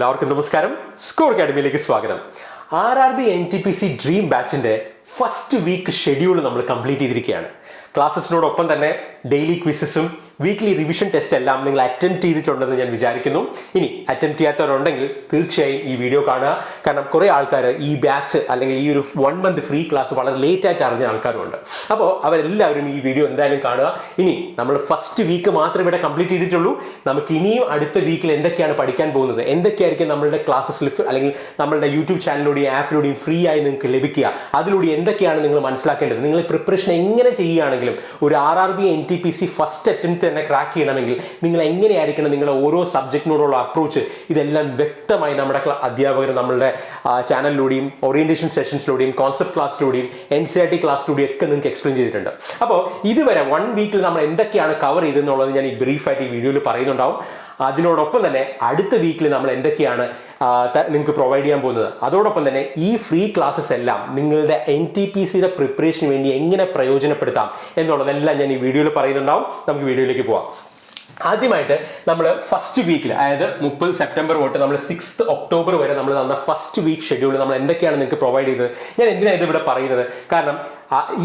എല്ലാവർക്കും നമസ്കാരം. സ്കൂൾ അക്കാഡമിയിലേക്ക് സ്വാഗതം. R R B N T P C dream ബാച്ചിന്റെ ഫസ്റ്റ് വീക്ക് ഷെഡ്യൂൾ നമ്മൾ കംപ്ലീറ്റ് ചെയ്തിരിക്കുകയാണ്. ക്ലാസ്സസിനോടൊപ്പം തന്നെ ഡെയിലി ക്വിസസും വീക്ക്ലി റിവിഷൻ ടെസ്റ്റ് എല്ലാം നിങ്ങൾ അറ്റംപ്റ്റ് ചെയ്തിട്ടുണ്ടെന്ന് ഞാൻ വിചാരിക്കുന്നു. ഇനി അറ്റംപ്റ്റ് ചെയ്യാത്തവരുണ്ടെങ്കിൽ തീർച്ചയായും ഈ വീഡിയോ കാണുക. കാരണം കുറേ ആൾക്കാർ ഈ ബാച്ച് അല്ലെങ്കിൽ ഈ ഒരു വൺ മന്ത് ഫ്രീ ക്ലാസ് വളരെ ലേറ്റ് ആയിട്ട് അറിഞ്ഞ ആൾക്കാരുണ്ട് അപ്പോൾ അവരെല്ലാവരും ഈ വീഡിയോ എന്തായാലും കാണുക. ഇനി നമ്മൾ ഫസ്റ്റ് വീക്ക് മാത്രമേ ഇവിടെ കംപ്ലീറ്റ് ചെയ്തിട്ടുള്ളൂ. നമുക്ക് ഇനിയും അടുത്ത വീക്കിൽ എന്തൊക്കെയാണ് പഠിക്കാൻ പോകുന്നത്? എന്തൊക്കെയായിരിക്കും നമ്മളുടെ ക്ലാസ്സസിൽ അല്ലെങ്കിൽ നമ്മളുടെ യൂട്യൂബ് ചാനലിലൂടെയും ആപ്പിലൂടെയും ഫ്രീ ആയി നിങ്ങൾക്ക് ലഭിക്കുക? അതിലൂടെ എന്തൊക്കെയാണ് നിങ്ങൾ മനസ്സിലാക്കേണ്ടത്? നിങ്ങൾ പ്രിപ്പറേഷൻ എങ്ങനെ ചെയ്യുകയാണെങ്കിലും ഒരു R R B N T P C first attempt തന്നെ ക്രാക്ക് ചെയ്യണമെങ്കിൽ നിങ്ങൾ എങ്ങനെയായിരിക്കണം നിങ്ങളുടെ ഓരോ സബ്ജക്റ്റിനോടുള്ള അപ്രോച്ച് ഇതെല്ലാം വ്യക്തമായി നമ്മുടെ അധ്യാപകർ നമ്മളുടെ ചാനലിലൂടെയും ഓറിയന്റേഷൻ സെഷൻസിലൂടെയും കോൺസെപ്റ്റ് ക്ലാസ്സിലൂടെയും എൻ സി ആർ ടി ക്ലാസ്സിലൂടെയും ഒക്കെ നിങ്ങൾക്ക് എക്സ്പ്ലെയിൻ ചെയ്തിട്ടുണ്ട്. അപ്പോൾ ഇതുവരെ വൺ വീക്കിൽ നമ്മൾ എന്തൊക്കെയാണ് കവർ ചെയ്തെന്നുള്ളത് ഞാൻ ഈ ബ്രീഫായിട്ട് ഈ വീഡിയോയിൽ പറയുന്നുണ്ടാവും. അതിനോടൊപ്പം തന്നെ അടുത്ത വീക്കിൽ നമ്മൾ എന്തൊക്കെയാണ് നിങ്ങൾക്ക് പ്രൊവൈഡ് ചെയ്യാൻ പോകുന്നത്? അതോടൊപ്പം തന്നെ ഈ ഫ്രീ ക്ലാസ്സസ് എല്ലാം നിങ്ങളുടെ എൻ ടി പി സിയുടെ പ്രിപ്പറേഷന് വേണ്ടി എങ്ങനെ പ്രയോജനപ്പെടുത്താം എന്നുള്ളതെല്ലാം ഞാൻ ഈ വീഡിയോയിൽ പറയുന്നുണ്ടാവും. നമുക്ക് വീഡിയോയിലേക്ക് പോവാം. ആദ്യമായിട്ട് നമ്മൾ ഫസ്റ്റ് വീക്കിൽ അതായത് മുപ്പത് സെപ്റ്റംബർ തൊട്ട് നമ്മൾ സിക്സ്ത് ഒക്ടോബർ വരെ നമ്മൾ തന്ന ഫസ്റ്റ് വീക്ക് ഷെഡ്യൂൾ നമ്മൾ എന്തൊക്കെയാണ് നിങ്ങൾക്ക് പ്രൊവൈഡ് ചെയ്തത്? ഞാൻ എന്തിനാണ് ഇത് ഇവിടെ പറയുന്നത്? കാരണം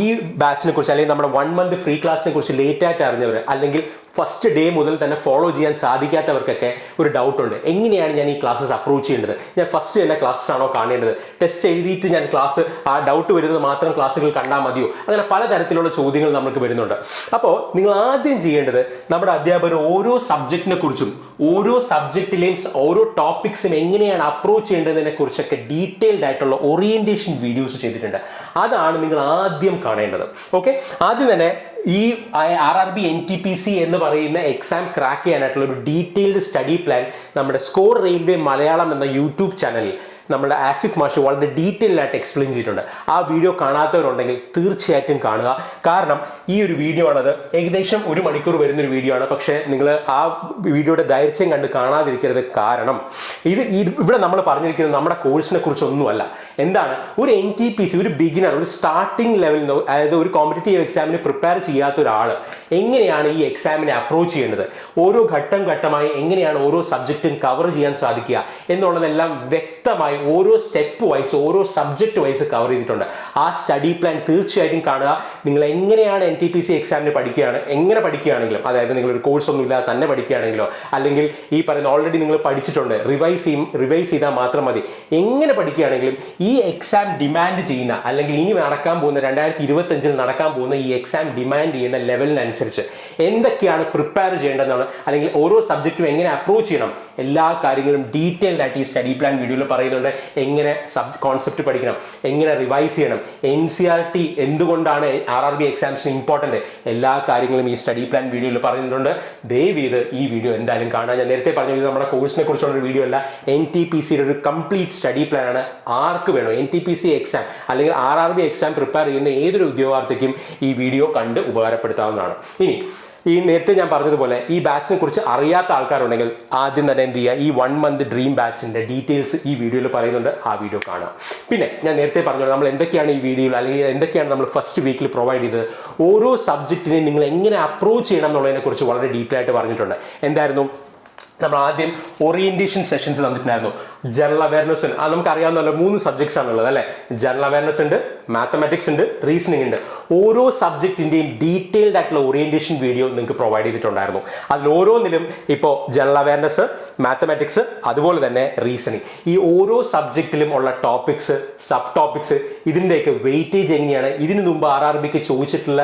ഈ ബാച്ചിനെ കുറിച്ച് അല്ലെങ്കിൽ നമ്മുടെ വൺ മന്ത് ഫ്രീ ക്ലാസ്സിനെ കുറിച്ച് ലേറ്റ് ആയിട്ട് അറിഞ്ഞവർ അല്ലെങ്കിൽ ഫസ്റ്റ് ഡേ മുതൽ തന്നെ ഫോളോ ചെയ്യാൻ സാധിക്കാത്തവർക്കൊക്കെ ഒരു ഡൗട്ടുണ്ട് എങ്ങനെയാണ് ഞാൻ ഈ ക്ലാസ്സസ് അപ്രോച്ച് ചെയ്യേണ്ടത്? ഞാൻ ഫസ്റ്റ് തന്നെ ക്ലാസ്സസ് ആണോ കാണേണ്ടത്? ടെസ്റ്റ് എഴുതിയിട്ട് ഞാൻ ക്ലാസ് ആ ഡൗട്ട് വരുന്നത് മാത്രം ക്ലാസ്സുകൾ കണ്ടാൽ മതിയോ? അങ്ങനെ പലതരത്തിലുള്ള ചോദ്യങ്ങൾ നമുക്ക് വരുന്നുണ്ട്. അപ്പോൾ നിങ്ങൾ ആദ്യം ചെയ്യേണ്ടത് നമ്മുടെ അധ്യാപകർ ഓരോ സബ്ജക്റ്റിനെ കുറിച്ചും ഓരോ സബ്ജക്റ്റിലെയും ഓരോ ടോപ്പിക്സും എങ്ങനെയാണ് അപ്രോച്ച് ചെയ്യേണ്ടതിനെ കുറിച്ചൊക്കെ ഡീറ്റെയിൽഡ് ആയിട്ടുള്ള ഓറിയന്റേഷൻ വീഡിയോസ് ചെയ്തിട്ടുണ്ട്. അതാണ് നിങ്ങൾ ആദ്യം കാണേണ്ടത്. ഓക്കെ ആദ്യം തന്നെ ഈ R R B N T P C എന്ന് പറയുന്ന എക്സാം ക്രാക്ക് ചെയ്യാനായിട്ടുള്ള ഒരു ഡീറ്റെയിൽഡ് സ്റ്റഡി പ്ലാൻ നമ്മുടെ സ്കോർ റെയിൽവേ മലയാളം എന്ന യൂട്യൂബ് ചാനലിൽ നമ്മുടെ ആസിഫ് മാഷ് വളരെ ഡീറ്റെയിൽ ആയിട്ട് എക്സ്പ്ലെയിൻ ചെയ്തിട്ടുണ്ട്. ആ വീഡിയോ കാണാത്തവരുണ്ടെങ്കിൽ തീർച്ചയായിട്ടും കാണുക. കാരണം ഈ ഒരു വീഡിയോ ആണത് ഏകദേശം ഒരു മണിക്കൂർ വരുന്ന ഒരു വീഡിയോ ആണ്. പക്ഷേ നിങ്ങൾ ആ വീഡിയോയുടെ ദൈർഘ്യം കണ്ട് കാണാതിരിക്കരുത്. കാരണം ഇത് ഇവിടെ നമ്മൾ പറഞ്ഞിരിക്കുന്നത് നമ്മുടെ കോഴ്സിനെ കുറിച്ചൊന്നുമല്ല. എന്താണ്? ഒരു എൻ ടി പി സി ഒരു ബിഗിനർ ഒരു സ്റ്റാർട്ടിംഗ് ലെവലിൽ അതായത് ഒരു കോമ്പറ്റേറ്റീവ് എക്സാമിന് പ്രിപ്പയർ ചെയ്യാത്ത ഒരാൾ എങ്ങനെയാണ് ഈ എക്സാമിനെ അപ്രോച്ച് ചെയ്യേണ്ടത് ഓരോ ഘട്ടം ഘട്ടമായി എങ്ങനെയാണ് ഓരോ സബ്ജക്റ്റും കവർ ചെയ്യാൻ സാധിക്കുക? എന്നുള്ളതെല്ലാം വ്യക്തമായി ഓരോ സ്റ്റെപ്പ് വൈസ് ഓരോ സബ്ജക്ട് വൈസ് കവർ ചെയ്തിട്ടുണ്ട്. ആ സ്റ്റഡി പ്ലാൻ തീർച്ചയായിട്ടും കാണുക. നിങ്ങൾ എങ്ങനെയാണ് എൻ ടി പി സി എക്സാമിന് പഠിക്കുകയാണ് എങ്ങനെ പഠിക്കുകയാണെങ്കിലും അതായത് നിങ്ങൾ ഒരു കോഴ്സ് ഒന്നും ഇല്ലാതെ തന്നെ പഠിക്കുകയാണെങ്കിലോ അല്ലെങ്കിൽ ഈ പറയുന്ന ഓൾറെഡി നിങ്ങൾ പഠിച്ചിട്ടുണ്ട് റിവൈസ് ചെയ്യും റിവൈസ് ചെയ്താൽ മാത്രം മതി. എങ്ങനെ പഠിക്കുകയാണെങ്കിലും ഈ എക്സാം ഡിമാൻഡ് ചെയ്യുന്ന അല്ലെങ്കിൽ ഇനി നടക്കാൻ പോകുന്ന രണ്ടായിരത്തി ഇരുപത്തഞ്ചിൽ നടക്കാൻ പോകുന്ന ഈ എക്സാം ഡിമാൻഡ് ചെയ്യുന്ന ലെവലിനനുസരിച്ച് എന്തൊക്കെയാണ് പ്രിപ്പയർ ചെയ്യേണ്ടതെന്നാണ് അല്ലെങ്കിൽ ഓരോ സബ്ജക്റ്റും എങ്ങനെ അപ്രോച്ച് ചെയ്യണം എല്ലാ കാര്യങ്ങളും ഡീറ്റെയിൽഡ് ആയിട്ട് ഈ സ്റ്റഡി പ്ലാൻ വീഡിയോയിൽ പറയുന്നുണ്ട്. എങ്ങനെ സബ് കോൺസെപ്റ്റ് പഠിക്കണം. എങ്ങനെ റിവൈസ് ചെയ്യണം. എൻ സി ആർ ടി എന്തുകൊണ്ടാണ് ആർ ആർ ബി എക്സാംസിന് ഇമ്പോർട്ടന്റ് എല്ലാ കാര്യങ്ങളും ഈ സ്റ്റഡി പ്ലാൻ വീഡിയോയിൽ പറഞ്ഞിട്ടുണ്ട്. ദയവ് ചെയ്ത് ഈ വീഡിയോ എന്തായാലും കാണാം. ഞാൻ നേരത്തെ പറഞ്ഞ വീഡിയോ നമ്മുടെ കോഴ്സിനെ കുറിച്ചുള്ള വീഡിയോ അല്ല. എൻ ടി പി സിയുടെ ഒരു കംപ്ലീറ്റ് സ്റ്റഡി പ്ലാൻ ആണ്. ആർക്ക് വേണോ? N T P C exam അല്ലെങ്കിൽ R R B exam prepare ചെയ്യുന്ന ഏതൊരു ഉദ്യോഗാർത്ഥിക്കും ഈ വീഡിയോ കണ്ട് ഉപകാരപ്പെടുത്താവുന്നതാണ്. ഇനി ഈ നേരത്തെ ഞാൻ പറഞ്ഞതുപോലെ ഈ ബാച്ചിനെ കുറിച്ച് അറിയാത്ത ആൾക്കാരുണ്ടെങ്കിൽ ആദ്യം തന്നെ എന്ത് ചെയ്യുക? ഈ വൺ മന്ത് ഡ്രീം ബാച്ചിന്റെ ഡീറ്റെയിൽസ് ഈ വീഡിയോയിൽ പറയുന്നുണ്ട്. ആ വീഡിയോ കാണാം. പിന്നെ ഞാൻ നേരത്തെ പറഞ്ഞു നമ്മൾ എന്തൊക്കെയാണ് ഈ വീഡിയോയിൽ അല്ലെങ്കിൽ എന്തൊക്കെയാണ് നമ്മൾ ഫസ്റ്റ് വീക്കിൽ പ്രൊവൈഡ് ചെയ്തത്? ഓരോ സബ്ജക്റ്റിനെ നിങ്ങൾ എങ്ങനെ അപ്രോച്ച് ചെയ്യണം എന്നുള്ളതിനെ കുറിച്ച് വളരെ ഡീറ്റെയിൽ ആയിട്ട് പറഞ്ഞിട്ടുണ്ട്. എന്തായിരുന്നു? നമ്മൾ ആദ്യം ഓറിയന്റേഷൻ സെഷൻസ് തന്നിട്ടുണ്ടായിരുന്നു. ജനറൽ അവയർനെസ് ഉണ്ട്. അത് നമുക്ക് അറിയാവുന്നല്ലോ മൂന്ന് സബ്ജക്ട്സ് ആണുള്ളത് അല്ലേ? ജനറൽ അവയർനെസ് ഉണ്ട് മാത്തമാറ്റിക്സ് ഉണ്ട് റീസണിംഗ് ഉണ്ട്. ഓരോ സബ്ജക്റ്റിന്റെയും ഡീറ്റെയിൽഡ് ആയിട്ടുള്ള ഓറിയന്റേഷൻ വീഡിയോ നിങ്ങൾക്ക് പ്രൊവൈഡ് ചെയ്തിട്ടുണ്ടായിരുന്നു. അതിൽ ഓരോന്നിലും ഇപ്പോൾ ജനറൽ അവയർനെസ് മാത്തമാറ്റിക്സ് അതുപോലെ തന്നെ റീസണിങ് ഈ ഓരോ സബ്ജക്റ്റിലും ഉള്ള ടോപ്പിക്സ് സബ് ടോപ്പിക്സ് ഇതിന്റെയൊക്കെ വെയിറ്റേജ് എങ്ങനെയാണ്? ഇതിനു മുമ്പ് ആർ ആർ ബിക്ക് ചോദിച്ചിട്ടുള്ള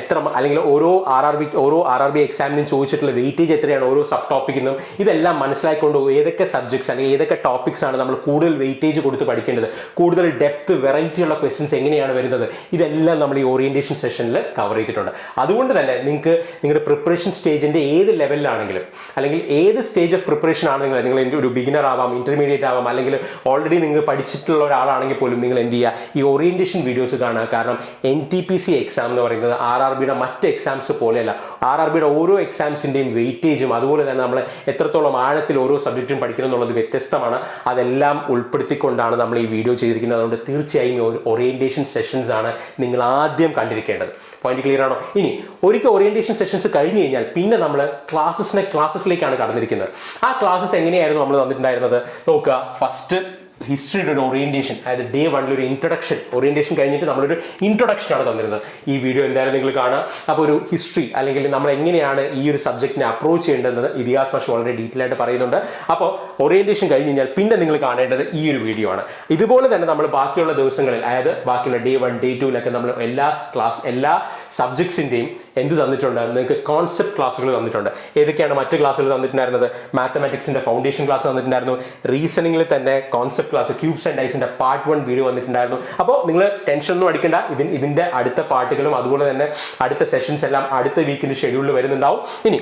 എത്ര അല്ലെങ്കിൽ ഓരോ ആർ ആർ ബി ഓരോ ആർ ആർ ബി എക്സാമിനും ചോദിച്ചിട്ടുള്ള വെയിറ്റേജ് എത്രയാണ് ഓരോ സബ് ടോപ്പിക്കിനും ഇതെല്ലാം മനസ്സിലാക്കിക്കൊണ്ട് ഏതൊക്കെ സബ്ജക്ട്സ് അല്ലെങ്കിൽ ഏതൊക്കെ ടോപ്പിക്സ് ആണ് നമ്മൾ കൂടുതൽ വെയിറ്റേജ് കൊടുത്ത് പഠിക്കേണ്ടത്. കൂടുതൽ ഡെപ്ത് വെറൈറ്റി ഉള്ള ക്വസ്റ്റ്യൻസ് എങ്ങനെയാണ് വരുന്നത്? ഇതെല്ലാം നമ്മൾ ഈ ഓറിയന്റേഷൻ സെഷനിൽ കവർ ചെയ്തിട്ടുണ്ട്. അതുകൊണ്ട് തന്നെ നിങ്ങൾക്ക് നിങ്ങളുടെ പ്രിപ്പറേഷൻ സ്റ്റേജിന്റെ ഏത് ലെവലിലാണെങ്കിലും അല്ലെങ്കിൽ ഏത് സ്റ്റേജ് ഓഫ് പ്രിപ്പറേഷൻ ആണെങ്കിലും നിങ്ങൾ എന്റെ ഒരു ബിഗിനർ ആവാം ഇന്റർമീഡിയറ്റ് ആവാം അല്ലെങ്കിൽ ഓൾറെഡി നിങ്ങൾ പഠിച്ചിട്ടുള്ള ഒരാളാണെങ്കിൽ പോലും നിങ്ങൾ എന്ത് ചെയ്യുക? ഈ ഓറിയന്റേഷൻ വീഡിയോസ് കാണുക. കാരണം N T P C exam എന്ന് പറയുന്നത് ആർ ആർ ബിയുടെ മറ്റ് എക്സാംസ് പോലെയല്ല. ആർ ആർ ബിയുടെ ഓരോ എക്സാംസിന്റെയും വെയിറ്റേജും അതുപോലെ തന്നെ നമ്മൾ എത്രത്തോളം ആഴത്തിൽ ഓരോ സബ്ജക്റ്റും പഠിക്കണം എന്നുള്ളത് വ്യത്യസ്തമാണ്. അതെല്ലാം ഉൾപ്പെടുത്തിക്കൊണ്ടാണ് നമ്മൾ ഈ വീഡിയോ ചെയ്തിരിക്കുന്നത്. അതുകൊണ്ട് തീർച്ചയായും ഓറിയന്റേഷൻ സെഷൻസ് ആണ് നിങ്ങൾ ആദ്യം കണ്ടിരിക്കേണ്ടത്. പോയിന്റ് ക്ലിയർ ആണോ? ഇനി ഒരിക്കൽ ഓറിയന്റേഷൻ സെഷൻസ് കഴിഞ്ഞ് കഴിഞ്ഞാൽ പിന്നെ നമ്മൾ ക്ലാസ്സസിനെ ക്ലാസ്സസിലേക്കാണ് കടന്നിരിക്കുന്നത്. ആ ക്ലാസ്സസ് എങ്ങനെയായിരുന്നു നമ്മൾ തന്നിട്ടുണ്ടായിരുന്നത് നോക്കുക. ഫസ്റ്റ് ഹിസ്റ്ററിയുടെ ഒരു ഓറിയന്റേഷൻ അതായത് ഡേ വണ്ണിൽ ഒരു ഇൻട്രൊഡക്ഷൻ ഓറിയന്റേഷൻ കഴിഞ്ഞിട്ട് നമ്മളൊരു ഇൻട്രൊഡക്ഷൻ ആണ് തന്നിരുന്നത്. ഈ വീഡിയോ എന്തായാലും നിങ്ങൾ കാണാം അപ്പോൾ ഒരു ഹിസ്റ്ററി അല്ലെങ്കിൽ നമ്മൾ എങ്ങനെയാണ് ഈ ഒരു സബ്ജക്റ്റിനെ അപ്രോച്ച് ചെയ്യേണ്ടതെന്ന് ഇതിഹാസ ഭാഷ വളരെ ഡീറ്റെയിൽ ആയിട്ട് പറയുന്നുണ്ട്. അപ്പോൾ ഓറിയന്റേഷൻ കഴിഞ്ഞ് കഴിഞ്ഞാൽ പിന്നെ നിങ്ങൾ കാണേണ്ടത് ഈ ഒരു വീഡിയോ ആണ്. ഇതുപോലെ തന്നെ നമ്മൾ ബാക്കിയുള്ള ദിവസങ്ങളിൽ അതായത് ബാക്കിയുള്ള ഡേ വൺ ഡേ ടൂലൊക്കെ നമ്മൾ എല്ലാ ക്ലാസ് എല്ലാ സബ്ജക്ട്സിന്റെയും എന്ത് തന്നിട്ടുണ്ട്? നിങ്ങൾക്ക് കോൺസെപ്റ്റ് ക്ലാസ്സുകൾ തന്നിട്ടുണ്ട്. ഏതൊക്കെയാണ് മറ്റു ക്ലാസ്സുകൾ തന്നിട്ടുണ്ടായിരുന്നത്? മാത്തമാറ്റിക്സിന്റെ ഫൗണ്ടേഷൻ ക്ലാസ് തന്നിട്ടുണ്ടായിരുന്നു. റീസണിങ്ങിൽ തന്നെ കോൺസെപ്റ്റ് ക്ലാസ് ക്യൂബ്സ് ആൻഡ് ഐസിന്റെ പാർട്ട് വൺ വീഡിയോ വന്നിട്ടുണ്ടായിരുന്നു. അപ്പോൾ നിങ്ങൾ ടെൻഷൻ ഒന്നും അടിക്കണ്ട. ഇതിന് ഇതിന്റെ അടുത്ത പാർട്ടുകളും അതുപോലെ തന്നെ അടുത്ത സെഷൻസ് എല്ലാം അടുത്ത വീക്കിന്റെ ഷെഡ്യൂളിൽ വരുന്നുണ്ടാവും. ഇനി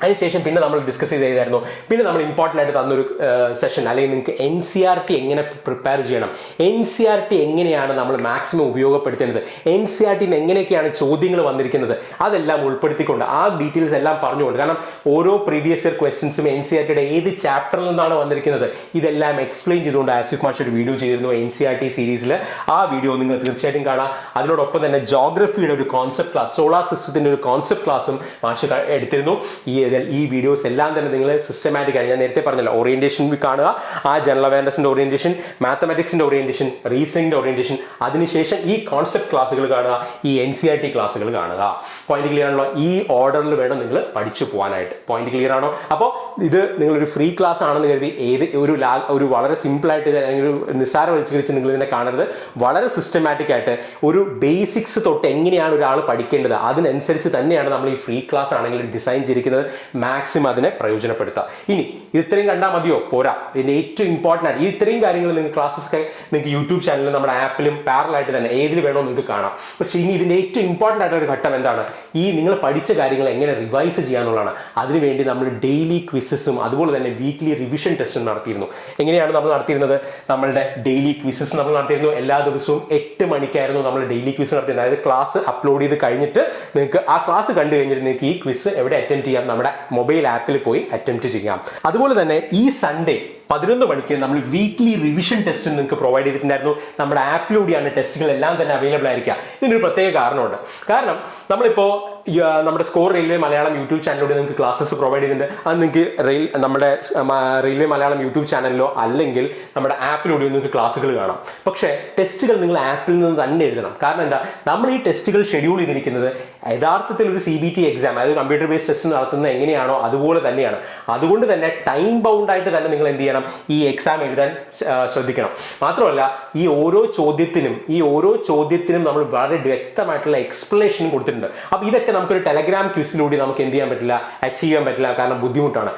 അതിനുശേഷം പിന്നെ നമ്മൾ ഡിസ്കസ് ചെയ്തായിരുന്നു. പിന്നെ നമ്മൾ ഇമ്പോർട്ടന്റ് ആയിട്ട് തന്നൊരു സെഷൻ അല്ലെങ്കിൽ നിങ്ങൾക്ക് എൻ സി ആർ ടി എങ്ങനെ പ്രിപ്പയർ ചെയ്യണം? എൻ സി ആർ ടി എങ്ങനെയാണ് നമ്മൾ മാക്സിമം ഉപയോഗപ്പെടുത്തേണ്ടത്? എൻ സി ആർ ടിന് എങ്ങനെയൊക്കെയാണ് ചോദ്യങ്ങൾ വന്നിരിക്കുന്നത്? അതെല്ലാം ഉൾപ്പെടുത്തിക്കൊണ്ട് ആ ഡീറ്റെയിൽസ് എല്ലാം പറഞ്ഞുകൊണ്ട് കാരണം ഓരോ പ്രീവിയസ് ഇയർ ക്വസ്റ്റ്യൻസും എൻ സി ആർ ടിയുടെ ഏത് ചാപ്റ്ററിൽ നിന്നാണ് വന്നിരിക്കുന്നത്? ഇതെല്ലാം എക്സ്പ്ലെയിൻ ചെയ്തുകൊണ്ട് ആസിഫ് മാഷ് ഒരു വീഡിയോ ചെയ്തിരുന്നു എൻ സി ആർ ടി സീരീസിൽ ആ വീഡിയോ നിങ്ങൾ തീർച്ചയായിട്ടും കാണാം. അതിനോടൊപ്പം തന്നെ ജോഗ്രഫിയുടെ ഒരു കോൺസെപ്റ്റ് ക്ലാസ് സോളാർ സിസ്റ്റത്തിന്റെ ഒരു കോൺസെപ്റ്റ് ക്ലാസ്സും മാഷ് എടുത്തിരുന്നു. ഈ ഇതിൽ ഈ വീഡിയോസ് എല്ലാം തന്നെ നിങ്ങൾ സിസ്റ്റമാറ്റിക് ആയി ഞാൻ നേരത്തെ പറഞ്ഞല്ലോ ഓറിയന്റേഷൻ കാണുക ആ ജനറൽ അവയർനെസിന്റെ ഓറിയന്റേഷൻ മാത്തമാറ്റിക്സിന്റെ ഓറിയന്റേഷൻ റീസണിന്റെ ഓറിയന്റേഷൻ അതിനുശേഷം ഈ കോൺസെപ്റ്റ് ക്ലാസ്സുകൾ കാണുക ഈ എൻ സി ആർ ടി ക്ലാസ്സുകൾ കാണുക. പോയിന്റ് ക്ലിയർ ആണല്ലോ? ഈ ഓർഡറിൽ വേണം നിങ്ങൾ പഠിച്ചു പോകാനായിട്ട്. പോയിന്റ് ക്ലിയർ ആണോ? അപ്പോൾ ഇത് നിങ്ങളൊരു ഫ്രീ ക്ലാസ് ആണെന്ന് കരുതി ഏത് ഒരു ലാ ഒരു വളരെ സിമ്പിൾ ആയിട്ട് അല്ലെങ്കിൽ ഒരു നിസ്സാരവൽക്കരിച്ച് നിങ്ങൾ ഇതിനെ കാണരുത്. വളരെ സിസ്റ്റമാറ്റിക് ആയിട്ട് ഒരു ബേസിക്സ് തൊട്ട് എങ്ങനെയാണ് ഒരാൾ പഠിക്കേണ്ടത്? അതിനനുസരിച്ച് തന്നെയാണ് നമ്മൾ ഈ ഫ്രീ ക്ലാസ് ആണെങ്കിലും ഡിസൈൻ ചെയ്തിരിക്കുന്നത്. മാക്സിമം അതിനെ പ്രയോജനപ്പെടുത്തുക ഇനി ഇത്രയും കണ്ടാൽ മതിയോ? പോരാ. ഇതിന്റെ ഏറ്റവും ഇമ്പോർട്ടന്റ് ആണ് ഈ ഇത്രയും കാര്യങ്ങൾ നിങ്ങൾക്ക് ക്ലാസ്സസ് നിങ്ങൾക്ക് യൂട്യൂബ് ചാനലിലും നമ്മുടെ ആപ്പിലും പാരലായിട്ട് തന്നെ ഏതിൽ വേണോ നിങ്ങൾക്ക് കാണാം. പക്ഷേ ഇനി ഇതിന്റെ ഏറ്റവും ഇമ്പോർട്ടന്റ് ആയിട്ടുള്ള ഒരു ഘട്ടം എന്താണ്? ഈ നിങ്ങൾ പഠിച്ച കാര്യങ്ങൾ എങ്ങനെ റിവൈസ് ചെയ്യാന്നുള്ളതാണ് അതിനുവേണ്ടി നമ്മൾ ഡെയിലി ക്വിസസും അതുപോലെ തന്നെ വീക്ക്ലി റിവിഷൻ ടെസ്റ്റും നടത്തിയിരുന്നു. എങ്ങനെയാണ് നമ്മൾ നടത്തിയിരുന്നത്? നമ്മളുടെ ഡെയിലി ക്വിസസ് നമ്മൾ നടത്തിയിരുന്നു. എല്ലാ ദിവസവും എട്ട് മണിക്കായിരുന്നു നമ്മൾ ഡെയിലി ക്വിസ് നടത്തിയിരുന്നത്. അതായത് ക്ലാസ് അപ്ലോഡ് ചെയ്ത് കഴിഞ്ഞിട്ട് നിങ്ങൾക്ക് ആ ക്ലാസ് കണ്ടു കഴിഞ്ഞിട്ട് നിങ്ങൾക്ക് ഈ ക്വിസ് എവിടെ അറ്റൻഡ് ചെയ്യാം? നമ്മുടെ മൊബൈൽ ആപ്പിൽ പോയി അറ്റംപ്റ്റ് ചെയ്യാം. അതുപോലെ തന്നെ ഈ സൺഡേ പതിനൊന്ന് മണിക്ക് നമ്മൾ വീക്ക്ലി റിവിഷൻ ടെസ്റ്റ് നിങ്ങൾക്ക് പ്രൊവൈഡ് ചെയ്തിട്ടുണ്ടായിരുന്നു. നമ്മുടെ ആപ്പിലൂടെയാണ് ടെസ്റ്റുകൾ എല്ലാം തന്നെ അവൈലബിൾ ആയിരിക്കുക. ഇതിനൊരു പ്രത്യേക കാരണമുണ്ട്. കാരണം നമ്മളിപ്പോൾ നമ്മുടെ സ്കോർ റെയിൽവേ മലയാളം യൂട്യൂബ് ചാനലിലൂടെ നിങ്ങൾക്ക് ക്ലാസ്സസ് പ്രൊവൈഡ് ചെയ്യുന്നുണ്ട് അത് നിങ്ങൾക്ക് റെയിൽ നമ്മുടെ റെയിൽവേ മലയാളം യൂട്യൂബ് ചാനലിലോ അല്ലെങ്കിൽ നമ്മുടെ ആപ്പിലൂടെയോ നിങ്ങൾക്ക് ക്ലാസ്സുകൾ കാണാം. പക്ഷേ ടെസ്റ്റുകൾ നിങ്ങൾ ആപ്പിൽ നിന്ന് തന്നെ എഴുതണം. കാരണം എന്താ? നമ്മൾ ഈ ടെസ്റ്റുകൾ ഷെഡ്യൂൾ ചെയ്തിരിക്കുന്നത് യഥാർത്ഥത്തിൽ ഒരു സി ബി ടി എക്സാം അതായത് കമ്പ്യൂട്ടർ ബേസ്ഡ് ടെസ്റ്റ് നടത്തുന്നത് എങ്ങനെയാണോ അതുപോലെ തന്നെയാണ്. അതുകൊണ്ട് തന്നെ ടൈം ബൗണ്ട് ആയിട്ട് തന്നെ നിങ്ങൾ എന്ത് ചെയ്യണം? ഈ എക്സാം എഴുതാൻ ശ്രദ്ധിക്കണം. മാത്രമല്ല ഈ ഓരോ ചോദ്യത്തിനും ഈ ഓരോ ചോദ്യത്തിനും നമ്മൾ വളരെ വ്യക്തമായിട്ടുള്ള എക്സ്പ്ലനേഷൻ കൊടുത്തിട്ടുണ്ട്. അപ്പോൾ ഇതൊക്കെ നമുക്കൊരു ടെലഗ്രാം ക്യൂസിലൂടെ നമുക്ക് എന്ത് ചെയ്യാൻ പറ്റില്ല അച്ചീവ് ചെയ്യാൻ പറ്റില്ല കാരണം ബുദ്ധിമുട്ടാണ്.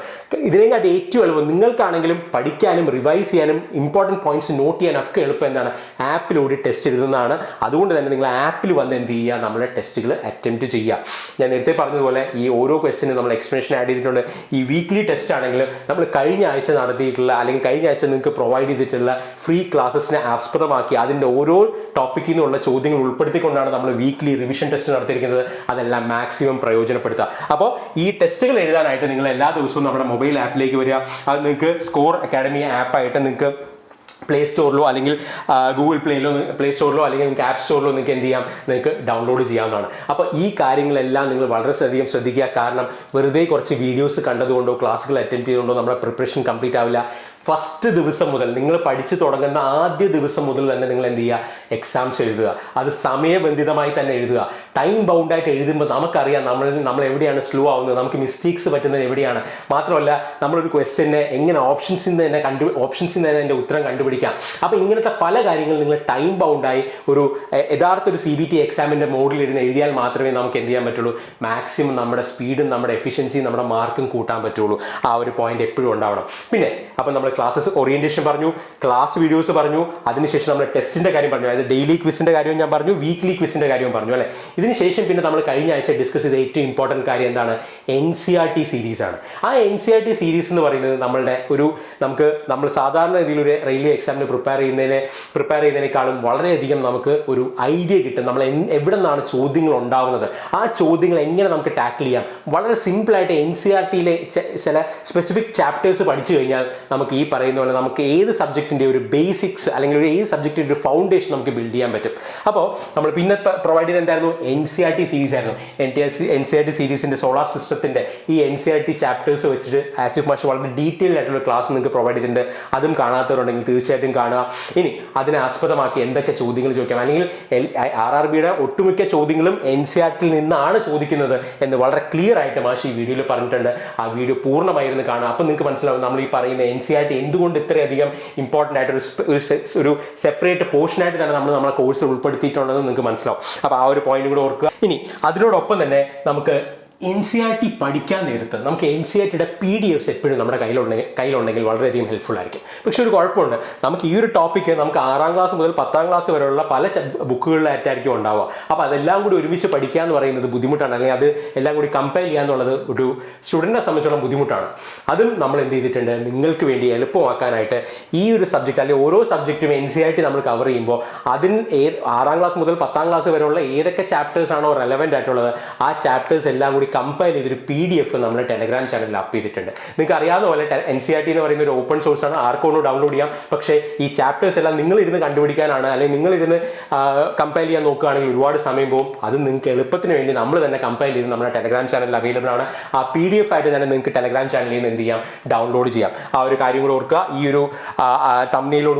ഇതിനെക്കാട്ടി ഏറ്റവും എളുപ്പം നിങ്ങൾക്കാണെങ്കിലും പഠിക്കാനും റിവൈസ് ചെയ്യാനും ഇമ്പോർട്ടന്റ് പോയിന്റ്സ് നോട്ട് ചെയ്യാനൊക്കെ എളുപ്പം എന്താണ്? ആപ്പിലൂടെ ടെസ്റ്റ് എഴുതുന്നതാണ്. അതുകൊണ്ട് തന്നെ നിങ്ങൾ ആപ്പിൽ വന്ന് എന്ത് ചെയ്യുക നമ്മുടെ ടെസ്റ്റുകൾ അറ്റംപ്റ്റ് ചെയ്യുക. ഞാൻ നേരത്തെ പറഞ്ഞതുപോലെ ഈ ഓരോ ക്വസ്റ്റിനും നമ്മൾ എക്സ്പ്ലനേഷൻ ആഡ് ചെയ്തിട്ടുണ്ട്. ഈ വീക്ക്ലി ടെസ്റ്റ് ആണെങ്കിൽ നമ്മൾ കഴിഞ്ഞ ആഴ്ച നടത്തിയിട്ടുള്ള അല്ലെങ്കിൽ കഴിഞ്ഞ ആഴ്ച നിങ്ങൾക്ക് പ്രൊവൈഡ് ചെയ്തിട്ടുള്ള ഫ്രീ ക്ലാസ്സസിനെ ആസ്പദമാക്കി അതിന്റെ ഓരോ ടോപ്പിക്കിൽ നിന്നുള്ള ചോദ്യങ്ങൾ ഉൾപ്പെടുത്തിക്കൊണ്ടാണ് നമ്മൾ വീക്ക്ലി റിവിഷൻ ടെസ്റ്റ് നടത്തിയിരിക്കുന്നത്. അതെല്ലാം മാക്സിമം പ്രയോജനപ്പെടുത്തുക. അപ്പോൾ ഈ ടെസ്റ്റുകൾ എഴുതാനായിട്ട് നിങ്ങൾ എല്ലാ ദിവസവും നമ്മുടെ മൊബൈൽ ആപ്പിലേക്ക് വരിക. അത് നിങ്ങൾക്ക് സ്കോർ അക്കാഡമി ആപ്പായിട്ട് നിങ്ങൾക്ക് പ്ലേ സ്റ്റോറിലോ അല്ലെങ്കിൽ ഗൂഗിൾ പ്ലേയിലോ പ്ലേ സ്റ്റോറിലോ അല്ലെങ്കിൽ നിങ്ങൾക്ക് ആപ്പ് സ്റ്റോറിലോ നിങ്ങൾക്ക് എന്ത് ചെയ്യാം? നിങ്ങൾക്ക് ഡൗൺലോഡ് ചെയ്യാവുന്നതാണ്. അപ്പോൾ ഈ കാര്യങ്ങളെല്ലാം നിങ്ങൾ വളരെ അധികം ശ്രദ്ധിക്കുക. കാരണം വെറുതെ കുറച്ച് വീഡിയോസ് കണ്ടതുകൊണ്ടോ ക്ലാസ്സുകൾ അറ്റൻഡ് ചെയ്തുകൊണ്ടോ നമ്മുടെ പ്രിപ്പറേഷൻ കംപ്ലീറ്റ് ആവില്ല. ഫസ്റ്റ് ദിവസം മുതൽ നിങ്ങൾ പഠിച്ചു തുടങ്ങുന്ന ആദ്യ ദിവസം മുതൽ തന്നെ നിങ്ങൾ എന്ത് ചെയ്യുക? എക്സാംസ് എഴുതുക. അത് സമയബന്ധിതമായി തന്നെ എഴുതുക. ടൈം ബൗണ്ടായിട്ട് എഴുതുമ്പോൾ നമുക്കറിയാം നമ്മൾ നമ്മൾ എവിടെയാണ് സ്ലോ ആവുന്നത്. നമുക്ക് മിസ്റ്റേക്സ് പറ്റുന്നത് എവിടെയാണ്? മാത്രമല്ല നമ്മളൊരു ക്വസ്റ്റ്യനെ എങ്ങനെ ഓപ്ഷൻസിൽ നിന്ന് തന്നെ കണ്ടു ഓപ്ഷൻസിൽ നിന്ന് തന്നെ അതിന്റെ ഉത്തരം കണ്ടുപിടിക്കാം. അപ്പോൾ ഇങ്ങനത്തെ പല കാര്യങ്ങൾ നിങ്ങൾ ടൈം ബൗണ്ടായി ഒരു യഥാർത്ഥ ഒരു സി ബി ടി എക്സാമിന്റെ മോഡിൽ ഇരുന്ന് എഴുതിയാൽ മാത്രമേ നമുക്ക് എന്ത് ചെയ്യാൻ പറ്റുള്ളൂ? മാക്സിമം നമ്മുടെ സ്പീഡും നമ്മുടെ എഫിഷ്യൻസിയും നമ്മുടെ മാർക്കും കൂട്ടാൻ പറ്റുള്ളൂ. ആ ഒരു പോയിന്റ് എപ്പോഴും ഉണ്ടാവണം. പിന്നെ അപ്പോൾ നമ്മൾ ക്ലാസ്സസ് ഓറിയന്റേഷൻ പറഞ്ഞു ക്ലാസ് വീഡിയോസ് പറഞ്ഞു. അതിനുശേഷം നമ്മൾ ടെസ്റ്റിന്റെ കാര്യം പറഞ്ഞു. അതായത് ഡെയിലി ക്വിസിന്റെ കാര്യവും ഞാൻ പറഞ്ഞു വീക്ക്ലി ക്വിസിന്റെ കാര്യവും പറഞ്ഞു അല്ലേ? ഇതിനുശേഷം പിന്നെ നമ്മൾ കഴിഞ്ഞ ആഴ്ച ഡിസ്കസ് ചെയ്ത ഏറ്റവും ഇമ്പോർട്ടന്റ് കാര്യം എന്താണ്? N C R T series ആണ്. ആ N C R T series എന്ന് പറയുന്നത് നമ്മളുടെ ഒരു നമുക്ക് നമ്മൾ സാധാരണ രീതിയിൽ ഒരു റെയിൽവേ എക്സാമിന് പ്രിപ്പയർ ചെയ്യുന്നതിനെ പ്രിപ്പയർ ചെയ്യുന്നതിനേക്കാളും വളരെയധികം നമുക്ക് ഒരു ഐഡിയ കിട്ടും. നമ്മൾ എവിടെ നിന്നാണ് ചോദ്യങ്ങൾ ഉണ്ടാവുന്നത്? ആ ചോദ്യങ്ങൾ എങ്ങനെ നമുക്ക് ടാക്കിൾ ചെയ്യാം? വളരെ സിമ്പിളായിട്ട് എൻ സി ആർ ടിയിലെ ചില സ്പെസിഫിക് ചാപ്റ്റേഴ്സ് പഠിച്ചു കഴിഞ്ഞാൽ നമുക്ക് ഈ പറയുന്ന പോലെ നമുക്ക് ഏത് സബ്ജക്റ്റിന്റെ ഒരു ബേസിക്സ് അല്ലെങ്കിൽ ഒരു ഏത് സബ്ജക്റ്റിന്റെ ഒരു ഫൗണ്ടേഷൻ നമുക്ക് ബിൽഡ് ചെയ്യാൻ പറ്റും. അപ്പോൾ നമ്മൾ പിന്നെ പ്രൊവൈഡ് ചെയ്ത് എന്തായിരുന്നു? N C R T series ആയിരുന്നു. N T S N C R T സീരീസിന്റെ സോളാർ സിസ്റ്റത്തിന്റെ ഈ N C R T chapters വെച്ചിട്ട് ആസിഫ് മാഷ് വളരെ ഡീറ്റെയിൽഡ് ആയിട്ടുള്ള ക്ലാസ് നിങ്ങൾക്ക് പ്രൊവൈഡ് ചെയ്തിട്ടുണ്ട്. അതും കാണാത്തവരുണ്ടെങ്കിൽ തീർച്ചയായിട്ടും കാണുക. ഇനി അതിനെ ആസ്പദമാക്കി എന്തൊക്കെ ചോദ്യങ്ങൾ ചോദിക്കാം? അല്ലെങ്കിൽ ആർ ആർ ബിയുടെ ഒട്ടുമിക്ക ചോദ്യങ്ങളും എൻ സി ആർ ടിയിൽ നിന്നാണ് ചോദിക്കുന്നത് എന്ന് വളരെ ക്ലിയർ ആയിട്ട് മാഷ് ഈ വീഡിയോയിൽ പറഞ്ഞിട്ടുണ്ട്. ആ വീഡിയോ പൂർണമായിരുന്നു കാണുക. അപ്പം നിങ്ങൾക്ക് മനസ്സിലാവും നമ്മൾ ഈ പറയുന്ന എൻ സി ആർ ടി എന്തുകൊണ്ട് ഇത്രയധികം ഇമ്പോർട്ടന്റ് ആയിട്ട് ഒരു ഒരു സെപ്പറേറ്റ് പോർഷനായിട്ട് തന്നെ നമ്മൾ നമ്മളെ കോഴ്സിൽ ഉൾപ്പെടുത്തിയിട്ടുണ്ടെന്ന് നിങ്ങൾക്ക് മനസ്സിലാവും. അപ്പോൾ ആ ഒരു പോയിന്റ് കൂടെ ഓർക്കുക. ഇനി അതിനോടൊപ്പം തന്നെ നമുക്ക് എൻ സി ആർ ടി പഠിക്കാൻ നേരത്ത് നമുക്ക് എൻ സി ആർ ടിയുടെ പി ഡി എഫ്സ് എപ്പോഴും നമ്മുടെ കയ്യിലുണ്ടെങ്കിൽ കയ്യിലുണ്ടെങ്കിൽ വളരെയധികം ഹെൽപ്ഫുൾ ആയിരിക്കും. പക്ഷേ ഒരു കുഴപ്പമുണ്ട്. നമുക്ക് ഈ ഒരു ടോപ്പിക്ക് നമുക്ക് ആറാം ക്ലാസ് മുതൽ പത്താം ക്ലാസ് വരെയുള്ള പല ബുക്കുകളിലായിട്ടായിരിക്കും ഉണ്ടാവുക. അപ്പോൾ അതെല്ലാം കൂടി ഒരുമിച്ച് പഠിക്കുക എന്ന് പറയുന്നത് ബുദ്ധിമുട്ടാണ്. അല്ലെങ്കിൽ അത് എല്ലാം കൂടി കമ്പയർ ചെയ്യുക എന്നുള്ളത് ഒരു സ്റ്റുഡന്റിനെ സംബന്ധിച്ചിടത്തോളം ബുദ്ധിമുട്ടാണ്. അതും നമ്മൾ എന്ത് ചെയ്തിട്ടുണ്ട്? നിങ്ങൾക്ക് വേണ്ടി എളുപ്പമാക്കാനായിട്ട് ഈ ഒരു സബ്ജക്റ്റ് അല്ലെങ്കിൽ ഓരോ സബ്ജക്റ്റും എൻ സി ആർ ടി നമ്മൾ കവർ ചെയ്യുമ്പോൾ അതിന് ഏത് ആറാം ക്ലാസ് മുതൽ പത്താം ക്ലാസ് വരെയുള്ള ഏതൊക്കെ ചാപ്റ്റേഴ്സ് ആണോ റെലവന്റ് ആയിട്ടുള്ളത് ആ ചാപ്റ്റേഴ്സ് എല്ലാം കൂടി കമ്പയർ ചെയ്തൊരു പി ഡി എഫ് നമ്മുടെ ടെലഗ്രാം ചാനലിൽ അപ്പ് ചെയ്തിട്ടുണ്ട്. നിങ്ങൾക്ക് അറിയാവുന്ന പോലെ എൻ സി ആർ ടി എന്ന് പറയുന്ന ഒരു ഓപ്പൺ സോഴ്സ് ആണ്. ആർക്കും ഡൗൺലോഡ് ചെയ്യാം. പക്ഷേ ഈ ചാപ്റ്റേഴ്സ് എല്ലാം നിങ്ങൾ ഇരുന്ന് കണ്ടുപിടിക്കാനാണ്. അല്ലെങ്കിൽ നിങ്ങൾ ഇരുന്ന് കമ്പയർ ചെയ്യാൻ നോക്കുകയാണെങ്കിൽ ഒരുപാട് സമയം പോകും. അത് നിങ്ങൾക്ക് എളുപ്പത്തിന് വേണ്ടി നമ്മൾ തന്നെ കമ്പയർ ചെയ്ത് നമ്മുടെ ടെലഗ്രാം ചാനലിൽ അവൈലബിൾ ആണ്. ആ പി ഡി എഫ് ആയിട്ട് തന്നെ നിങ്ങൾക്ക് ടെലഗ്രാം ചാനലിൽ നിന്ന് എന്ത് ചെയ്യാം? ഡൗൺലോഡ് ചെയ്യാം. ആ ഒരു കാര്യം കൂടെ ഓർക്കുക. ഈ ഒരു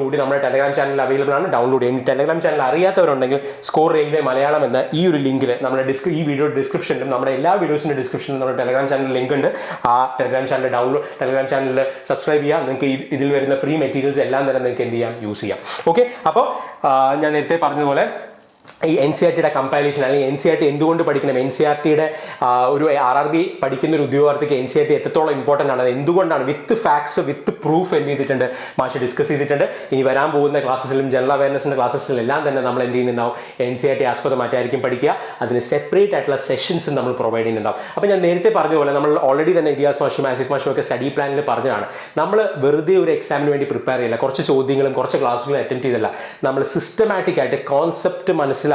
കൂടി നമ്മുടെ ടെലഗ്രാം ചാനലിൽ അവൈലബിൾ ആണ്. ഡൗൺലോഡ് ചെയ്യാം. ടെലഗ്രാം ചാനൽ അറിയാത്തവരുണ്ടെങ്കിൽ സ്കോർ റെയിൽവേ മലയാളം എന്ന ഈ ഒരു ലിങ്കിൽ നമ്മുടെ ഡിസ്ക് ഈ വീഡിയോ ഡിസ്ക്രിപ്ഷനിലും നമ്മുടെ എല്ലാ വീഡിയോസിന്റെ ഡിസ്ക്രിപ്ഷനിൽ നമ്മുടെ ടെലഗ്രാം ചാനൽ ലിങ്ക് ഉണ്ട്. ആ ടെലഗ്രാം ചാനൽ ഡൗൺലോഡ് ടെലഗ്രാം ചാനലിൽ സബ്സ്ക്രൈബ് ചെയ്യാം. നിങ്ങൾക്ക് ഇതിൽ വരുന്ന ഫ്രീ മെറ്റീരിയൽസ് എല്ലാം തന്നെ നിങ്ങൾക്ക് എന്ത് ചെയ്യാം? യൂസ് ചെയ്യാം. ഓക്കെ അപ്പോൾ ഞാൻ നേരത്തെ പറഞ്ഞതുപോലെ ഈ എൻ സി ആർ ടിയുടെ കമ്പാരിഷൻ അല്ലെങ്കിൽ എൻ സി ആർ ടി എന്തുകൊണ്ട് പഠിക്കണം? എൻ സി ആർ ടിയുടെ ഒരു ആർ ആർ ബി പഠിക്കുന്ന ഒരു ഉദ്യോഗാർത്ഥിക്ക് എൻ സി ആർ ടി എത്രത്തോളം ഇമ്പോർട്ടന്റ് ആണ്? എന്തുകൊണ്ടാണ്? വിത്ത് ഫാക്ട്സ് വിത്ത് പ്രൂഫ് എന്ത് ചെയ്തിട്ടുണ്ട്? മാഷ് ഡിസ്കസ് ചെയ്തിട്ടുണ്ട്. ഇനി വരാൻ പോകുന്ന ക്ലാസ്സസിലും ജനറൽ അവയർനെസിന്റെ ക്ലാസ്സസിലും എല്ലാം തന്നെ നമ്മൾ എന്ത് ചെയ്യുന്നുണ്ടാവും? എൻ സി ആർ ടി ആസ്പദമായിട്ടായിരിക്കും പഠിക്കുക. അതിന് സെപ്പറേറ്റ് ആയിട്ടുള്ള സെഷൻസ് നമ്മൾ പ്രൊവൈഡ് ചെയ്യുന്നുണ്ടാവും. അപ്പോൾ ഞാൻ നേരത്തെ പറഞ്ഞ പോലെ നമ്മൾ ഓൾറെഡി തന്നെ ഇതിഹാസ് മാഷും ആസിഫ് മാഷും ഒക്കെ സ്റ്റഡി പ്ലാനിൽ പറഞ്ഞതാണ്. നമ്മൾ വെറുതെ ഒരു എക്സാമിന് വേണ്ടി പ്രിപ്പയർ ചെയ്യില്ല. കുറച്ച് ചോദ്യങ്ങളും കുറച്ച് ക്ലാസ്സുകളും അറ്റൻഡ് ചെയ്തല്ല. നമ്മൾ സിസ്റ്റമാറ്റിക് ആയിട്ട് കോൺസെപ്റ്റ് മനസ്സിലാക്കി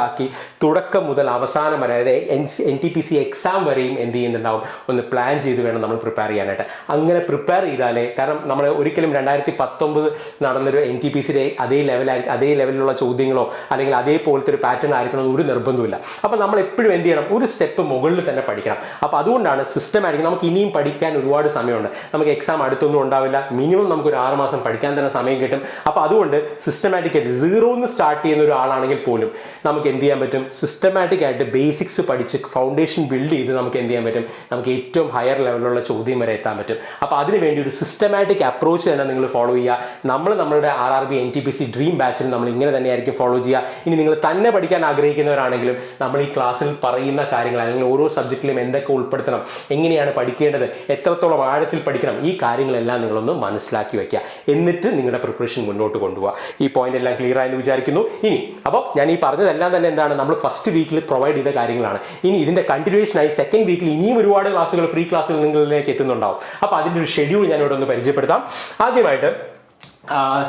തുടക്കം മുതൽ അവസാനം വരെ അതായത് N N T P C exam വരെയും എന്ത് ചെയ്യുന്നുണ്ടാവും? ഒന്ന് പ്ലാൻ ചെയ്ത് വേണം നമ്മൾ പ്രിപ്പയർ ചെയ്യാനായിട്ട്. അങ്ങനെ പ്രിപ്പയർ ചെയ്താലേ കാരണം നമ്മൾ ഒരിക്കലും രണ്ടായിരത്തി പത്തൊമ്പത് നടന്നൊരു എൻ ടി പി സിയുടെ അതേ ലെവലായിട്ട് അതേ ലെവലിലുള്ള ചോദ്യങ്ങളോ അല്ലെങ്കിൽ അതേപോലത്തെ ഒരു പാറ്റേൺ ആയിരിക്കണം ഒരു നിർബന്ധമില്ല അപ്പോൾ നമ്മൾ എപ്പോഴും എന്ത് ചെയ്യണം? ഒരു സ്റ്റെപ്പ് മുകളിൽ തന്നെ പഠിക്കണം. അപ്പോൾ അതുകൊണ്ടാണ് സിസ്റ്റമാറ്റിക് നമുക്ക് ഇനിയും പഠിക്കാൻ ഒരുപാട് സമയമുണ്ട്. നമുക്ക് എക്സാം അടുത്തൊന്നും ഉണ്ടാവില്ല. മിനിമം നമുക്ക് ഒരു ആറുമാസം പഠിക്കാൻ തന്നെ സമയം കിട്ടും. അപ്പോൾ അതുകൊണ്ട് സിസ്റ്റമാറ്റിക്കായിട്ട് സീറോന്ന് സ്റ്റാർട്ട് ചെയ്യുന്ന ഒരാളാണെങ്കിൽ പോലും നമുക്ക് എന്ത് ചെയ്യാൻ പറ്റും? സിസ്റ്റമാറ്റിക് ആയിട്ട് ബേസിക്സ് പഠിച്ച് ഫൗണ്ടേഷൻ ബിൽഡ് ചെയ്ത് നമുക്ക് എന്ത് ചെയ്യാൻ പറ്റും? നമുക്ക് ഏറ്റവും ഹയർ ലെവലിലുള്ള ചോദ്യം വരെ എത്താൻ പറ്റും. അപ്പോൾ അതിന് വേണ്ടി ഒരു സിസ്റ്റമാറ്റിക് അപ്രോച്ച് തന്നെ നിങ്ങൾ ഫോളോ ചെയ്യുക. നമ്മൾ നമ്മളുടെ R R B N T P C dream ബാച്ചിൽ നമ്മൾ ഇങ്ങനെ തന്നെയായിരിക്കും ഫോളോ ചെയ്യുക. ഇനി നിങ്ങൾ തന്നെ പഠിക്കാൻ ആഗ്രഹിക്കുന്നവരാണെങ്കിലും നമ്മൾ ഈ ക്ലാസ്സിൽ പറയുന്ന കാര്യങ്ങൾ അല്ലെങ്കിൽ ഓരോ സബ്ജക്റ്റിലും എന്തൊക്കെ ഉൾപ്പെടുത്തണം എങ്ങനെയാണ് പഠിക്കേണ്ടത് എത്രത്തോളം ആഴത്തിൽ പഠിക്കണം ഈ കാര്യങ്ങളെല്ലാം നിങ്ങളൊന്ന് മനസ്സിലാക്കി വയ്ക്കുക എന്നിട്ട് നിങ്ങളുടെ പ്രിപ്പറേഷൻ മുന്നോട്ട് കൊണ്ടുപോകുക ഈ പോയിന്റ് എല്ലാം ക്ലിയർ ആയെന്ന് വിചാരിക്കുന്നു. ഇനി അപ്പോൾ ഞാൻ ഈ പറഞ്ഞതെല്ലാം തന്നെ എന്താണ് നമ്മൾ ഫസ്റ്റ് വീക്കിൽ പ്രൊവൈഡ് ചെയ്ത കാര്യങ്ങളാണ്. ഇനി ഇതിന്റെ കണ്ടിന്യൂഷൻ ആയി സെക്കൻഡ് വീക്കിൽ ഇനിയും ഒരുപാട് ക്ലാസ്സുകൾ ഫ്രീ ക്ലാസ്സുകൾ നിങ്ങളിലേക്ക് എത്തുന്നുണ്ടാവും. അപ്പോൾ അതിന്റെ ഒരു ഷെഡ്യൂൾ ഞാൻ ഇവിടെ ഒന്ന് പരിചയപ്പെടുത്താം. ആദ്യമായിട്ട്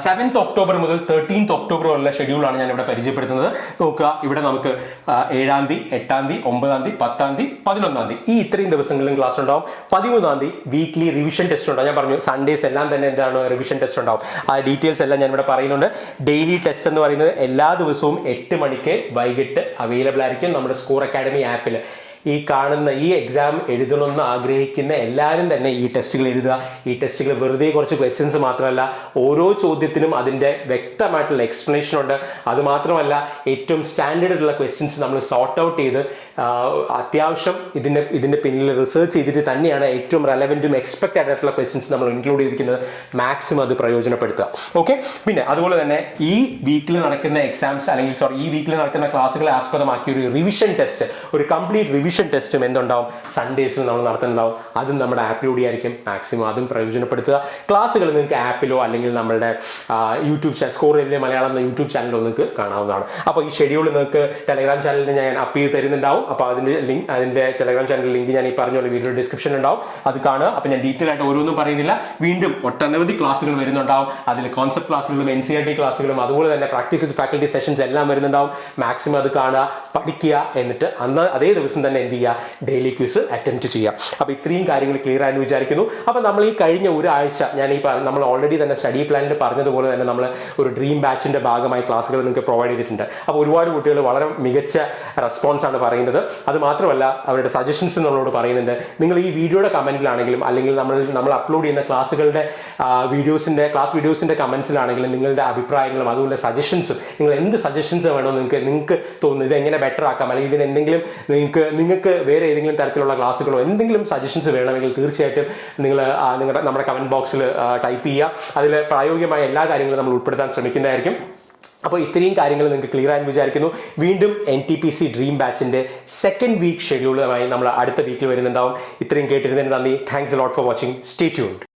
സെവൻത്ത് ഒക്ടോബർ മുതൽ തേർട്ടീൻത്ത് ഒക്ടോബർ വരെയുള്ള ഷെഡ്യൂളാണ് ഞാൻ ഇവിടെ പരിചയപ്പെടുത്തുന്നത്. നോക്കുക ഇവിടെ നമുക്ക് ഏഴാം തീയതി എട്ടാം തീയതി ഒമ്പതാം തീയതി പത്താം തീയതി പതിനൊന്നാം തീയതി. ഈ ഇത്രയും ദിവസങ്ങളിലും ക്ലാസ് ഉണ്ടാവും. പതിമൂന്നാം തീയതി വീക്ക്ലി റിവിഷൻ ടെസ്റ്റ് ഉണ്ടാവും ഞാൻ പറഞ്ഞു സൺഡേസ് എല്ലാം തന്നെ എന്താണ് റിവിഷൻ ടെസ്റ്റ് ഉണ്ടാവും. ആ ഡീറ്റെയിൽസ് എല്ലാം ഞാൻ ഇവിടെ പറയുന്നുണ്ട്. ഡെയിലി ടെസ്റ്റ് എന്ന് പറയുന്നത് എല്ലാ ദിവസവും എട്ട് മണിക്ക് വൈകിട്ട് അവൈലബിൾ ആയിരിക്കും നമ്മുടെ സ്കോർ അക്കാഡമി ആപ്പിൽ ഈ കാണുന്ന ഈ എക്സാം എഴുതണമെന്ന് ആഗ്രഹിക്കുന്ന എല്ലാവരും തന്നെ ഈ ടെസ്റ്റുകൾ എഴുതുക. ഈ ടെസ്റ്റുകൾ വെറുതെ കുറച്ച് ക്വസ്റ്റ്യൻസ് മാത്രമല്ല ഓരോ ചോദ്യത്തിനും അതിന്റെ വ്യക്തമായിട്ടുള്ള എക്സ്പ്ലനേഷൻ ഉണ്ട്. അതുമാത്രമല്ല ഏറ്റവും സ്റ്റാൻഡേർഡ് ഉള്ള ക്വസ്റ്റ്യൻസ് നമ്മൾ സോർട്ട് ഔട്ട് ചെയ്ത് അത്യാവശ്യം ഇതിന്റെ ഇതിന്റെ പിന്നിൽ റിസർച്ച് ചെയ്തിട്ട് തന്നെയാണ് ഏറ്റവും റെലവന്റും എക്സ്പെക്റ്റ് ആയിട്ടുള്ള ക്വസ്റ്റ്യൻസ് നമ്മൾ ഇൻക്ലൂഡ് ചെയ്തിരിക്കുന്നത്. മാക്സിമം അത് പ്രയോജനപ്പെടുത്തുക. ഓക്കെ പിന്നെ അതുപോലെ തന്നെ ഈ വീക്കിൽ നടക്കുന്ന എക്സാംസ് അല്ലെങ്കിൽ സോറി ഈ വീക്കിൽ നടക്കുന്ന ക്ലാസ്സുകളെ ആസ്പദമാക്കി ഒരു റിവിഷൻ ടെസ്റ്റ് ഒരു കംപ്ലീറ്റ് റിവിഷൻ ടെസ്റ്റും എന്തുണ്ടാവും? സൺഡേസിൽ നമ്മൾ നടത്തുന്നുണ്ടാവും. അതും നമ്മുടെ ആപ്പിലൂടെ ആയിരിക്കും. മാക്സിമം അതും പ്രയോജനപ്പെടുത്തുക. ക്ലാസ്സുകൾ നിങ്ങൾക്ക് ആപ്പിലോ അല്ലെങ്കിൽ നമ്മുടെ യൂട്യൂബ് ചാനൽ സ്കോർ വലിയ മലയാളം എന്ന യൂട്യൂബ് ചാനലിലോ നിങ്ങൾക്ക് കാണാവുന്നതാണ്. അപ്പോൾ ഈ ഷെഡ്യൂൾ നിങ്ങൾക്ക് ടെലഗ്രാം ചാനലിൽ ഞാൻ അപ്പ് ചെയ്ത് തരുന്നുണ്ടാവും. അപ്പോൾ അതിന്റെ ലിങ്ക് അതിന്റെ ടെലഗ്രാം ചാനൽ ലിങ്ക് ഞാൻ ഈ പറഞ്ഞ പോലെ വീഡിയോ ഡിസ്ക്രിപ്ഷൻ ഉണ്ടാവും. അത് കാണുക. അപ്പോൾ ഞാൻ ഡീറ്റെയിൽ ആയിട്ട് ഓരോന്നും പറയുന്നില്ല. വീണ്ടും ഒട്ടനവധി ക്ലാസ്സുകൾ വരുന്നുണ്ടാവും. അതിൽ കോൺസെപ്റ്റ് ക്ലാസ്സുകളും എൻ സി ആർ ടി ക്ലാസ്സുകളും അതുപോലെ തന്നെ പ്രാക്ടീസ് വിത്ത് ഫാക്കൽറ്റി സെഷൻസ് എല്ലാം വരുന്നുണ്ടാവും. മാക്സിമം അത് കാണുക പഠിക്കുക എന്നിട്ട് അന്ന് അതേ ദിവസം തന്നെ എന്ത് ചെയ്യുക ഡെയിലി ക്വിസ് അറ്റംപ്റ്റ് ചെയ്യുക അപ്പോൾ ഇത്രയും കാര്യങ്ങൾ ക്ലിയർ ആയെന്ന് വിചാരിക്കുന്നു. അപ്പോൾ നമ്മൾ ഈ കഴിഞ്ഞ ഒരാഴ്ച ഞാൻ ഈ നമ്മൾ ഓൾറെഡി തന്നെ സ്റ്റഡി പ്ലാനിൽ പറഞ്ഞതുപോലെ തന്നെ നമ്മൾ ഒരു ഡ്രീം ബാച്ചിന്റെ ഭാഗമായി ക്ലാസ്സുകൾ നിങ്ങൾക്ക് പ്രൊവൈഡ് ചെയ്തിട്ടുണ്ട്. അപ്പോൾ ഒരുപാട് കുട്ടികൾ വളരെ മികച്ച റെസ്പോൺസ് ആണ് പറയുന്നത്. അത് മാത്രമല്ല അവരുടെ സജഷൻസ് നമ്മളോട് പറയുന്നുണ്ട്. നിങ്ങൾ ഈ വീഡിയോയുടെ കമന്റിലാണെങ്കിലും അല്ലെങ്കിൽ നമ്മൾ നമ്മൾ അപ്ലോഡ് ചെയ്യുന്ന ക്ലാസ്സുകളുടെ വീഡിയോസിന്റെ ക്ലാസ് വീഡിയോസിന്റെ കമൻസിലാണെങ്കിലും നിങ്ങളുടെ അഭിപ്രായങ്ങളും അതുപോലെ സജഷൻസും നിങ്ങൾ എന്ത് സജഷൻസ് വേണോ നിങ്ങൾക്ക് നിങ്ങൾക്ക് തോന്നുന്നു ഇത് എങ്ങനെ ബെറ്റർ ആക്കാം? അല്ലെങ്കിൽ ഇതിന് എന്തെങ്കിലും നിങ്ങൾക്ക് നിങ്ങൾക്ക് വേറെ ഏതെങ്കിലും തരത്തിലുള്ള ക്ലാസ്സുകളോ എന്തെങ്കിലും സജഷൻസ് വേണമെങ്കിൽ തീർച്ചയായിട്ടും നിങ്ങൾ നിങ്ങളുടെ നമ്മുടെ കമന്റ് ബോക്സിൽ ടൈപ്പ് ചെയ്യുക. അതിൽ പ്രായോഗികമായ എല്ലാ കാര്യങ്ങളും നമ്മൾ ഉൾപ്പെടുത്താൻ ശ്രമിക്കുന്നതായിരിക്കും. അപ്പോൾ ഇത്രയും കാര്യങ്ങൾ നിങ്ങൾക്ക് ക്ലിയർ ആയി വിചാരിക്കുന്നു. വീണ്ടും N T P C dream ബാച്ചിന്റെ സെക്കൻഡ് വീക്ക് ഷെഡ്യൂളുമായി നമ്മൾ അടുത്ത വീക്കിൽ വരുന്നുണ്ടാവും. ഇത്രയും കേട്ടിരുന്നതിന് നന്ദി. Thanks lot for watching stay tuned